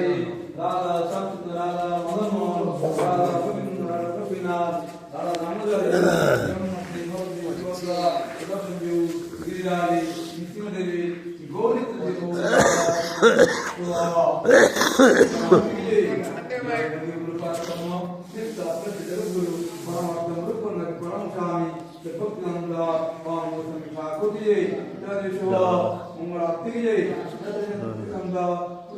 గారి రాధా సత్య రాధా మదన్ మోహన్ రాధా గోవింద రాధా గోపీనాథ్ రాధా రామగారు గిరిరాజి నిత్యమదేవి గోవింద ठाकुर जी मंगल आरती की जय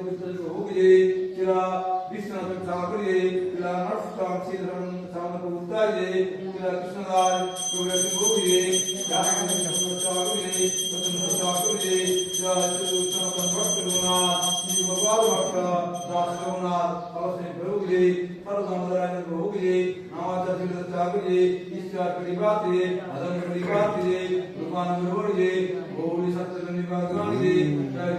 योग मित्र होगिजे किला विष्णु सामग्री किला नष्टाम सीधरम सामग्री उत्ताजे किला कृष्णदार योग होगिजे जागरण सामग्री वचन सामग्री किला चतुर्थम संवर्तनुना जीव भगवान भक्त दासवना अवश्य होगिजे परमंदराय होगिजे नामाचा सीधर सामग्री इसका परिवार अदन परिवार भगवान गुरुवर जी भोली सत्य निवास जी जय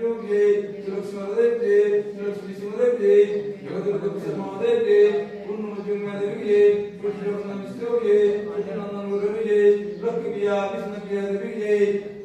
ಯೋಗಿ ಸುರಕ್ಷಣದೆಟ್ಟಿ ಸುರಕ್ಷಿಸುವುದೆಟ್ಟಿ ಜಗದ ಗುಪ್ತಮಾದೆಟ್ಟಿ ಪುಣ್ಯ ಜುಮ್ಮಾದೇವಿಗೆ ಕೃಷ್ಣನ ಮಿಸ್ರೋಗೆ ಕೃಷ್ಣನ ಗುರುವಿಗೆ ಲಕ್ಕಿಯ ವಿಷ್ಣುವಿಯ ದೇವಿಗೆ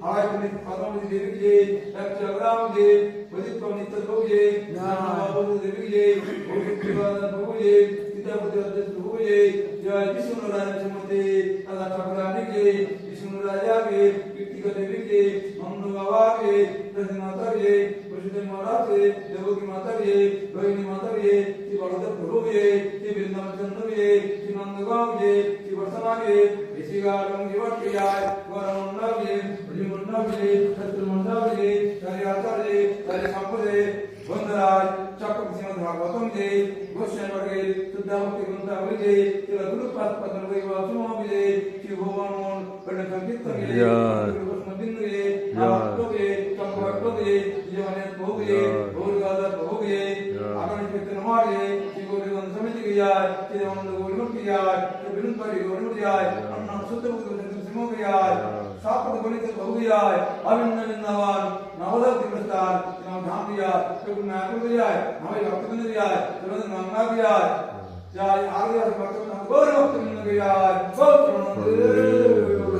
ಹಾಯಕನಿ ಪರಮದಿ ದೇವಿಗೆ ರಕ್ಷರಾಮ್ಗೆ ಪದಿತ್ವ ನಿತ್ಯ ಹೋಗಿ ಜ್ಞಾನ ದೇವಿಗೆ ಹೋಗಿ ಪ್ರವಾದ ಹೋಗಿ विद्यापति अध्यक्ष हुए जय विष्णु नारायण चमते अल्लाह ठाकुरानी के विष्णु राजा के कीर्तिका देवी के ममनु बाबा के दर्शन माता के वसुदेव महाराज के देवकी माता के रोहिणी माता के श्री बलदेव प्रभु के श्री वृंदावन चंद्र के श्री नंदगांव के श्री वर्षमा के ऋषिका रंग जीवन प्रिया वरुण मंडल के ब्रज मंडल के शत्रु मंडल के कार्याचार्य कार्य संपदे वंदराज वाचून देईल गोष्टींवर गेल सुद्धा होती गुंतावली देईल तिला गुरुपास पत्र गई वाचून आम्ही देईल ती भगवान म्हणून कडे संगीत गेले बिंदू गेले वाटतो गेले कंक वाटतो गेले जीवनात भोग गेले भोग गाजत भोग गेले आपण चित्र मारले ती गोरी गण समिती गेली ती म्हणून गोरगुण गेली ती बिरून परी गोरगुण गेली अण्णा सुद्धा गोरगुण सिमो गेली सापड गोरीत भोग गेली अभिनंदन नवान তোকে নাকুল যায় আমি রক্তন যায় তোর নন্না যায় যাই আর রক্তন গৌর রক্তন যায় গৌর